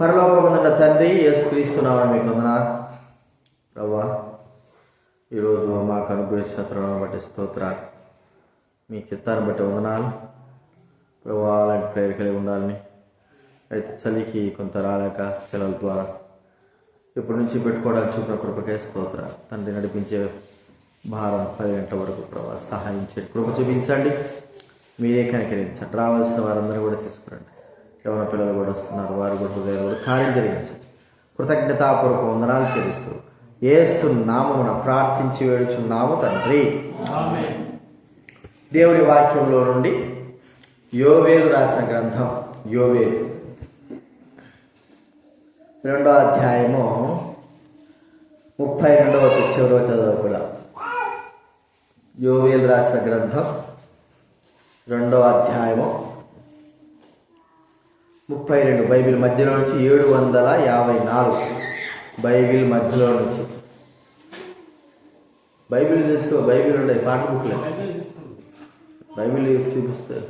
పరలోకమున్న తండ్రి యేసుక్రీస్తున్నామని మీకు వందనాలు. ప్రభా ఈరోజు మాకు అనుగ్రహించిన తరుణం బట్టి స్తోత్రాలు. మీ చిత్తాన్ని బట్టి వందనాలు. ప్రభా అలాంటి ప్రేరు కలిగి ఉండాలని అయితే చలికి కొంత రాలేక సెలవుల ద్వారా ఇప్పటి నుంచి పెట్టుకోవడానికి చూపిన కృపకే స్తోత్ర తండ్రి నడిపించే భారం పది గంటల వరకు ప్రభా సహాయం చేయండి. కృప చూపించండి. మీరే కనికరించండి. రావాల్సిన వారందరూ కూడా తీసుకురండి. యవన పిల్లలు కూడా వస్తున్నారు వారు కూడా హృదయాలు కూడా కార్యం జరిగించండి కృతజ్ఞతాపూర్వక వందనాలు చెల్లిస్తూ ఏసు నామమున ప్రార్థించి వేడుచున్నాము తండ్రి. దేవుని వాక్యంలో నుండి యోవేలు రాసిన గ్రంథం యోవేలు. రెండో అధ్యాయము ముప్పై రెండవ చివరవ చదువు కూడా యోవేలు రాసిన గ్రంథం రెండవ అధ్యాయము ముప్పై రెండు బైబిల్ మధ్యలో నుంచి ఏడు వందల యాభై నాలుగు. బైబిల్ మధ్యలో నుంచి. బైబిల్ తెలుసుకో బైబిల్ ఉండే పాట బుక్లే బైబిల్ చూపిస్తారు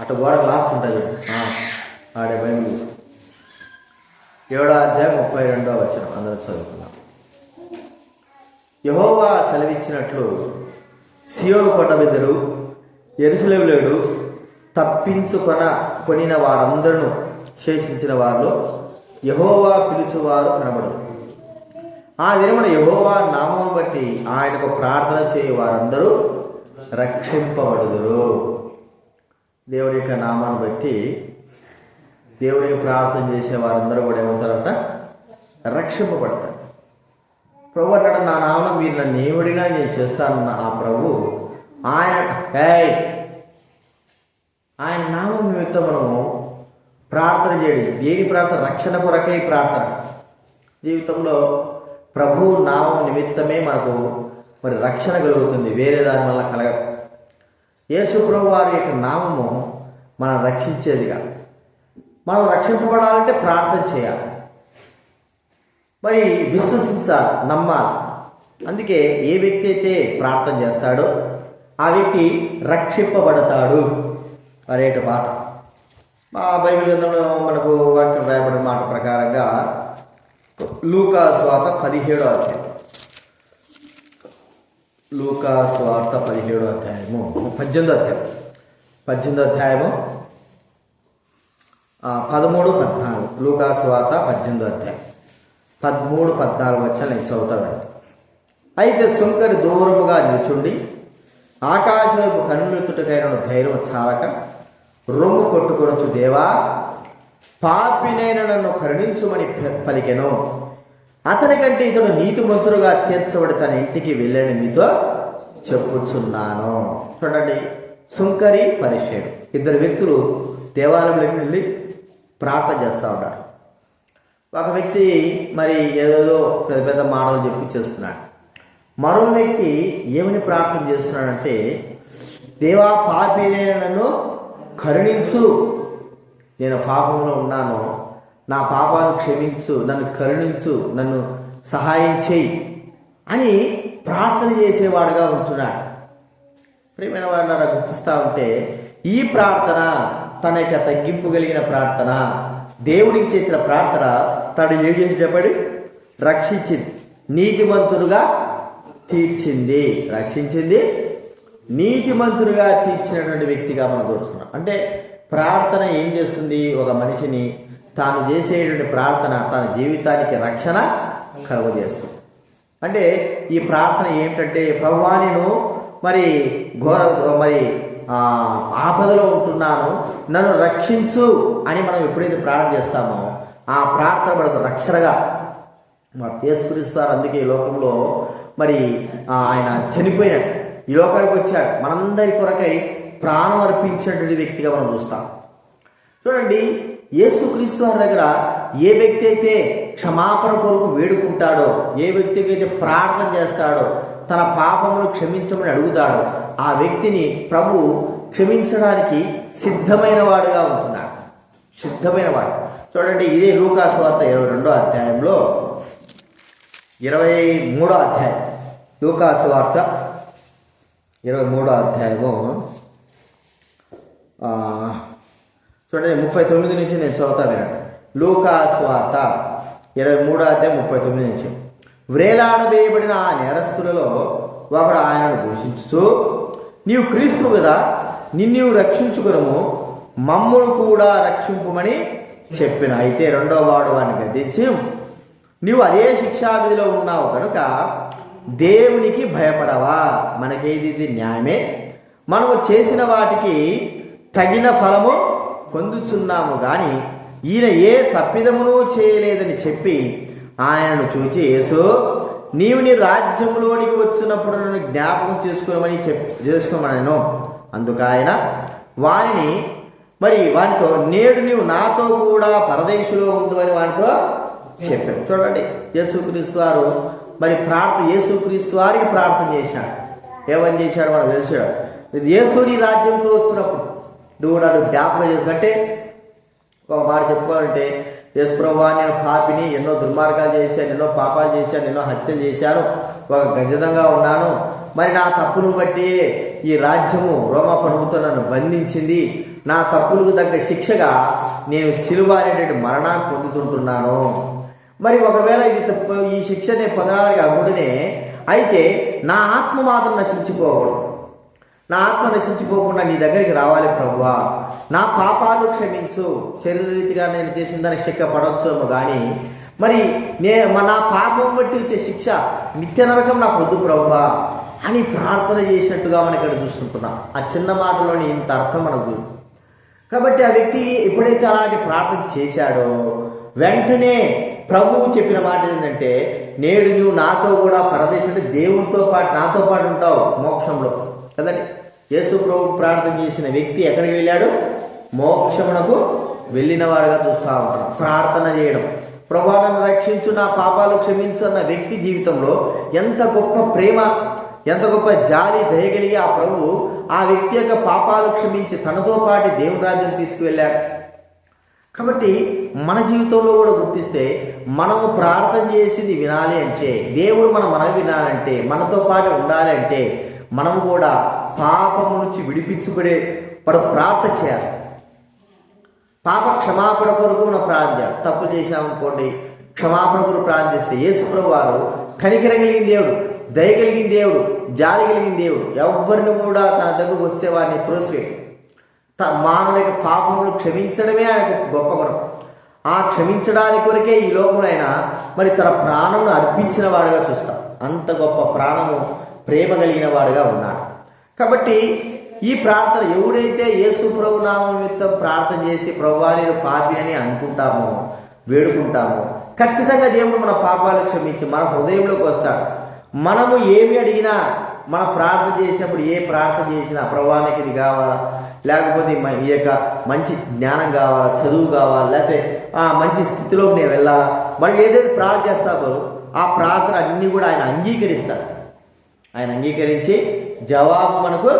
అటు గోడ లాస్ట్ ఉంటుంది ఆడే బైబిల్ తీసుకో ఏడో అధ్యాయం ముప్పై రెండో వచ్చిన అందరం చదువుకున్నాం యహోవా సెలవిచ్చినట్లు సియోను కొండ బిడ్డలు ఎరుసలేవులేడు తప్పించుకొన కొనిన వారందరూ శేషించిన వారిలో యహోవా పిలుచువారు కనబడదు. ఆ దినమున యహోవా నామం బట్టి ఆయనకు ప్రార్థన చేయ వారందరూ రక్షింపబడుదురు. దేవుడి యొక్క నామాన్ని బట్టి దేవుడికి ప్రార్థన చేసే వారందరూ కూడా ఏమవుతారంట? రక్షింపబడతారు. ప్రభు అన్నాడు నా నామం మీరు నన్ను ఏమిడినా నేను చేస్తానన్న ఆ ప్రభు ఆయన ఆయన నామం నిమిత్తం మనము ప్రార్థన చేయడం. దేని ప్రార్థన? రక్షణ కొరకై ప్రార్థన. జీవితంలో ప్రభు నామం నిమిత్తమే మనకు మరి రక్షణ కలుగుతుంది. వేరే దాని వల్ల కలగదు. యేసు ప్రభు వారి యొక్క నామము మనం రక్షించేదిగా. మనం రక్షింపబడాలంటే ప్రార్థన చేయాలి. మరి విశ్వసించాలి నమ్మాలి. అందుకే ఏ వ్యక్తి అయితే ప్రార్థన చేస్తాడో ఆ వ్యక్తి రక్షింపబడతాడు. అనేక మాట మా బైబిల్ గ్రంథంలో మనకు వాక్యం రాయబడిన మాట ప్రకారంగా లూకా స్వాత పదిహేడో అధ్యాయం. లూకా స్వార్త పదిహేడో అధ్యాయము పద్దెనిమిది అధ్యాయం. పద్దెనిమిది అధ్యాయము పదమూడు పద్నాలుగు. లూకా స్వాత పద్దెనిమిదో అధ్యాయం. పదమూడు పద్నాలుగు వచ్చా నేను చదువుతానండి అయితే సుంకరి దూరముగా నిల్చుండి ఆకాశవైపు కన్నులెత్తుటకైన ధైర్యం చాలక రొమ్ము కొట్టుకొనొచ్చు దేవా పాపినైన నన్ను కరుణించుమని పలికెను. అతనికంటే ఇతడు నీతిమంతుడుగా తీర్చబడి తన ఇంటికి వెళ్ళని మీతో చెప్పుచున్నాను. చూడండి సుంకరి పరిచయుడు ఇద్దరు వ్యక్తులు దేవాలయంలోకి వెళ్ళి ప్రార్థన చేస్తూ ఉంటారు ఒక వ్యక్తి మరి ఏదో పెద్ద పెద్ద మాటలు చెప్పి చేస్తున్నాడు. మరో వ్యక్తి ఏమని ప్రార్థన చేస్తున్నాడంటే దేవా పాపినైన నన్ను కరుణించు. నేను పాపంలో ఉన్నాను. నా పాపాలు క్షమించు. నన్ను కరుణించు. నన్ను సహాయం చేయి అని ప్రార్థన చేసేవాడుగా ఉంటున్నాడు ప్రియమైన వారిని గుర్తిస్తూ ఉంటే ఈ ప్రార్థన తన యొక్క తగ్గింపు కలిగిన ప్రార్థన. దేవుడికి చేసిన ప్రార్థన తను ఏం చేసి చెప్పండి? రక్షించింది. నీతిమంతుడుగా తీర్చింది. రక్షించింది. నీతిమంతుడుగా తీర్చినటువంటి వ్యక్తిగా మనం చూస్తున్నాం. అంటే ప్రార్థన ఏం చేస్తుంది? ఒక మనిషిని తాను చేసేటువంటి ప్రార్థన తన జీవితానికి రక్షణ కలుగజేస్తుంది. అంటే ఈ ప్రార్థన ఏమిటంటే ప్రభువా నేను మరి ఘోర మరి ఆపదలో ఉంటున్నాను. నన్ను రక్షించు అని మనం ఎప్పుడైతే ప్రార్థన చేస్తామో ఆ ప్రార్థన మనకు రక్షణగా మరి యేసుక్రీస్తారు అందుకే ఈ లోకంలో మరి ఆయన చనిపోయినాడు. ఈ లోకానికి వచ్చాడు మనందరి కొరకై ప్రాణం అర్పించినటువంటి వ్యక్తిగా మనం చూస్తాం. చూడండి యేసుక్రీస్తు వారి దగ్గర ఏ వ్యక్తి అయితే క్షమాపణ కొరకు వేడుకుంటాడో ఏ వ్యక్తికి అయితే ప్రార్థన చేస్తాడో తన పాపములు క్షమించమని అడుగుతాడో ఆ వ్యక్తిని ప్రభు క్షమించడానికి సిద్ధమైన వాడుగా ఉంటున్నాడు. సిద్ధమైన వాడు. చూడండి ఇదే లూకాసు వార్త ఇరవై రెండో అధ్యాయంలో. ఇరవై మూడో అధ్యాయం. లూకాసు వార్త ఇరవై మూడో అధ్యాయము. చూడండి ముప్పై తొమ్మిది నుంచి నేను చదువుతా వినండి. లూకా స్వాత ఇరవై మూడో అధ్యాయం ముప్పై తొమ్మిది నుంచి. వ్రేలాడవేయబడిన ఆ నేరస్తులలో ఒకడు ఆయనను దూషించుతూ నీవు క్రీస్తు కదా నిన్ను రక్షించుకునము మమ్మను కూడా రక్షింపమని చెప్పిన. అయితే రెండో వాడు వాడిని గద్దించి నీవు అదే శిక్షావిధిలో ఉన్నావు కనుక దేవునికి భయపడవా? మనకేది ఇది న్యాయమే? మనము చేసిన వాటికి తగిన ఫలము పొందుచున్నాము కానీ ఈయన ఏ తప్పిదమును చేయలేదని చెప్పి ఆయనను చూచి యేసు నీవు నీ రాజ్యంలోనికి వచ్చినప్పుడు నన్ను జ్ఞాపకం చేసుకోమని చెప్ చేసుకోమన్నాను అందుకు ఆయన వారిని మరి వానితో నేడు నీవు నాతో కూడా పరదేశులో ఉందని వానితో చెప్పాడు. చూడండి యేసుక్రీస్తు వారు మరి ప్రార్థన యేసుక్రీస్తు వారికి ప్రార్థన చేశాడు. ఏమని చేశాడు మనకు తెలిసాడు ఇది యేసుని రాజ్యంతో వచ్చినప్పుడు నువ్వు నన్ను జ్ఞాపకం చేసుకుంటే ఒక మాట చెప్పుకోవాలంటే యేసు ప్రభా నేను పాపిని ఎన్నో దుర్మార్గాలు చేశాను ఎన్నో పాపాలు చేశాను ఎన్నో హత్యలు చేశాను ఒక గజదంగా ఉన్నాను. మరి నా తప్పును బట్టి ఈ రాజ్యము రోమ ప్రభుత్వం నన్ను బంధించింది. నా తప్పులకు తగ్గ శిక్షగా నేను సిలువ అనేటువంటి మరణాన్ని పొందుతుంటున్నాను. మరి ఒకవేళ ఇది తప్పు ఈ శిక్ష నేను పొందడానికి కాకుండానే అయితే నా ఆత్మ మాత్రం నశించిపోకూడదు. నా ఆత్మ నశించిపోకుండా నీ దగ్గరికి రావాలి ప్రభువా. నా పాపాలు క్షమించు. శరీరరీతిగా నేను చేసిన దానికి శిక్ష పడవచ్చేమో కానీ మరి నే నా పాపం బట్టి వచ్చే శిక్ష నిత్య నరకం నాకు వద్దు ప్రభువా అని ప్రార్థన చేసినట్టుగా మనం ఇక్కడ చూస్తుంటున్నాం. ఆ చిన్న మాటలోని ఇంత అర్థం మనకు. కాబట్టి ఆ వ్యక్తి ఎప్పుడైతే అలాంటి ప్రార్థన చేశాడో వెంటనే ప్రభువు చెప్పిన మాట ఏంటంటే నేడు నువ్వు నాతో కూడా పరదేశం అంటే దేవునితో పాటు నాతో పాటు ఉంటావు మోక్షంలో. కదండి? యేసు ప్రభు ప్రార్థన చేసిన వ్యక్తి ఎక్కడికి వెళ్ళాడు? మోక్షమునకు వెళ్ళిన వాడుగా చూస్తూ ఉంటాడు. ప్రార్థన చేయడం. ప్రభావాలను రక్షించు నా పాపాలు క్షమించు అన్న వ్యక్తి జీవితంలో ఎంత గొప్ప ప్రేమ ఎంత గొప్ప జాలి దయగలిగి ఆ ప్రభు ఆ వ్యక్తి యొక్క పాపాలు క్షమించి తనతో పాటు దేవుని రాజ్యం తీసుకువెళ్ళాడు. కాబట్టి మన జీవితంలో కూడా గుర్తిస్తే మనము ప్రార్థన చేసింది వినాలి అంటే దేవుడు మన మనం వినాలంటే మనతో పాటు ఉండాలి అంటే మనం కూడా పాపము నుంచి విడిపించుకునే పడు ప్రార్థన చేయాలి. పాప క్షమాపణ కొరకు మనం ప్రార్థన చేయాలి తప్పు చేశామనుకోండి క్షమాపణ కొరకు ప్రార్థన చేస్తే యేసుప్రభు వారు కనికరం కలిగిన దేవుడు దయ కలిగిన దేవుడు జాలి కలిగిన దేవుడు ఎవరిని కూడా తన దగ్గరకు వస్తే వారిని త్రోసివేయడు. త పాపములు క్షమించడమే ఆయనకు గొప్ప గుణం. ఆ క్షమించడానికి కొరకే ఈ లోకంలో ఆయన మరి తన ప్రాణమును అర్పించిన వాడుగా చూస్తాం. అంత గొప్ప ప్రాణము ప్రేమ కలిగిన వాడుగా ఉన్నాడు. కాబట్టి ఈ ప్రార్థన ఎవడైతే యేసు ప్రభు నామం నిమిత్తం ప్రార్థన చేసి ప్రభువా నేను పాపి అని అనుకుంటామో వేడుకుంటామో ఖచ్చితంగా దేవుడు మన పాపాలు క్షమించి మన హృదయంలోకి వస్తాడు. మనము ఏమి అడిగినా మన ప్రార్థన చేసినప్పుడు ఏ ప్రార్థన చేసినా ప్రభానికి ఇది కావాలా? లేకపోతే ఈ యొక్క మంచి జ్ఞానం కావాలా? చదువు కావాలా? లేకపోతే ఆ మంచి స్థితిలోకి నేను వెళ్ళాలా? మనం ఏదైతే ప్రార్థన చేస్తామో ఆ ప్రార్థన అన్నీ కూడా ఆయన అంగీకరిస్తాడు. ఆయన అంగీకరించి జవాబు మనకు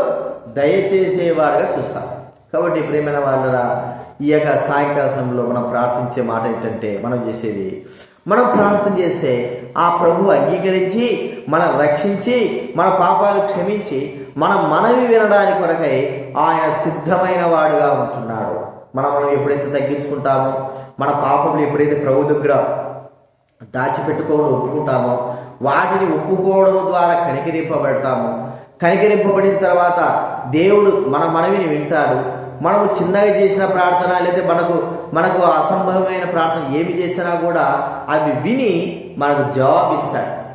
దయచేసేవాడుగా చూస్తాం. కాబట్టి ప్రేమైన వాళ్ళరా ఈ యొక్క సాయంకాల సమయంలో మనం ప్రార్థించే మాట ఏంటంటే మనం చేసేది మనం ప్రార్థన చేస్తే ఆ ప్రభు అంగీకరించి మనం రక్షించి మన పాపాలు క్షమించి మన మనవి వినడానికి కొరకై ఆయన సిద్ధమైన వాడుగా ఉంటున్నాడు. మనం మనం ఎప్పుడైతే తగ్గించుకుంటామో మన పాపములు ఎప్పుడైతే ప్రభు దగ్గర దాచిపెట్టుకోవడం ఒప్పుకుంటామో వాటిని ఒప్పుకోవడం ద్వారా కనికరింపబడతాము. కనికరింపబడిన తర్వాత దేవుడు మన మనవిని వింటాడు. మనము చిన్నగా చేసిన ప్రార్థన లేదా మనకు మనకు అసంభవమైన ప్రార్థన ఏమి చేసినా కూడా అవి విని మనకు జవాబు ఇస్తాడు.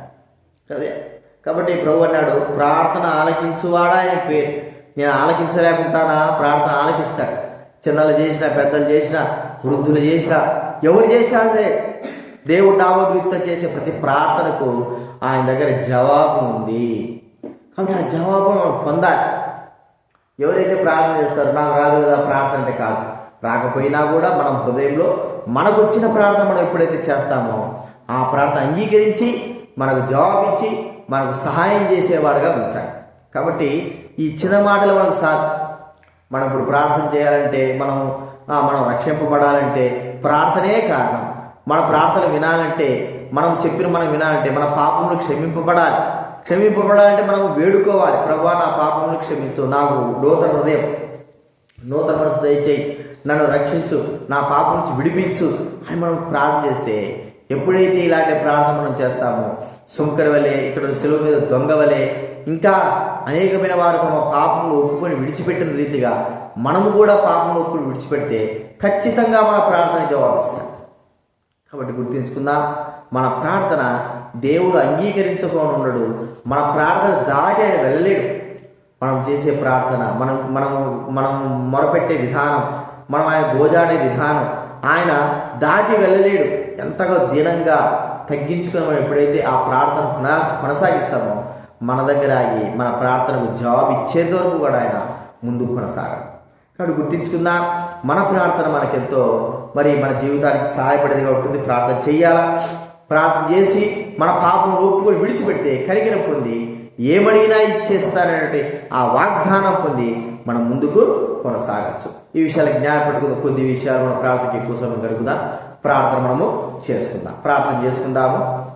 అదే. కాబట్టి ప్రభు అన్నాడు ప్రార్థన ఆలకించువాడా ఆయన పేరు. నేను ఆలకించలేకుంటానా? ప్రార్థన ఆలకిస్తాడు. చిన్నలు చేసిన పెద్దలు చేసిన వృద్ధులు చేసిన ఎవరు చేసినా సరే దేవుడు నామోద్విక్త చేసే ప్రతి ప్రార్థనకు ఆయన దగ్గర జవాబు ఉంది. కాబట్టి ఆ జవాబు మనం పొందాలి. ఎవరైతే ప్రార్థన చేస్తారో నాకు రాదు కదా ప్రార్థన అంటే కాదు. రాకపోయినా కూడా మనం హృదయంలో మనకు వచ్చిన ప్రార్థన మనం ఎప్పుడైతే చేస్తామో ఆ ప్రార్థన అంగీకరించి మనకు జవాబు ఇచ్చి మనకు సహాయం చేసేవాడుగా ఉంటాడు. కాబట్టి ఈ చిన్న మాటలు మనకు సార్ మనం ఇప్పుడు ప్రార్థన చేయాలంటే మనం మనం రక్షింపబడాలంటే ప్రార్థనే కారణం. మన ప్రార్థన వినాలంటే మనం చెప్పిన మనం వినాలంటే మన పాపములు క్షమింపబడాలి. క్షమింపబడాలంటే మనము వేడుకోవాలి. ప్రభా నా పాపములు క్షమించు. నాకు నూతన హృదయం. నూతన మనసు దయచేయి. నన్ను రక్షించు. నా పాపం నుంచి విడిపించు అని మనం ప్రార్థన చేస్తే ఎప్పుడైతే ఇలాంటి ప్రార్థన మనం చేస్తామో సుంకర వలె ఇక్కడ సెలవు మీద దొంగ వలె ఇంకా అనేకమైన వారు తమ పాపము ఒప్పుకొని విడిచిపెట్టిన రీతిగా మనము కూడా పాపం ఒప్పుకొని విడిచిపెడితే ఖచ్చితంగా మన ప్రార్థన జవాబిస్తాం కాబట్టి గుర్తుంచుకుందాం. మన ప్రార్థన దేవుడు అంగీకరించుకొని ఉండడు మన ప్రార్థన దాటి ఆయన వెళ్ళలేడు. మనం చేసే ప్రార్థన మనం మనము మనం మొరపెట్టే విధానం మనం ఆయన గోజాడే విధానం ఆయన దాటి వెళ్ళలేడు. ఎంతగా దీనంగా తగ్గించుకొని మనం ఎప్పుడైతే ఆ ప్రార్థన కొనసాగిస్తామో మన దగ్గర ఆగి మన ప్రార్థనకు జవాబు ఇచ్చేంత వరకు కూడా ఆయన ముందుకు కొనసాగడం. కాబట్టి గుర్తించుకుందాం మన ప్రార్థన మనకెంతో మరి మన జీవితానికి సహాయపడేదిగా ఉంటుంది ప్రార్థన చేయాలా? ప్రార్థన చేసి మన పాపం ఒప్పుకొని విడిచిపెడితే కరిగిన పొంది ఏమడిగినా ఇచ్చేస్తాననే ఆ వాగ్దానం పొంది మనం ముందుకు కొనసాగచ్చు. ఈ విషయాలు జ్ఞాపకట్టుకున్న కొద్ది విషయాలు మన ప్రార్థనకి ఎక్కువ సమయం ప్రార్థన మనము చేసుకుందాం. ప్రార్థన చేసుకుందాము.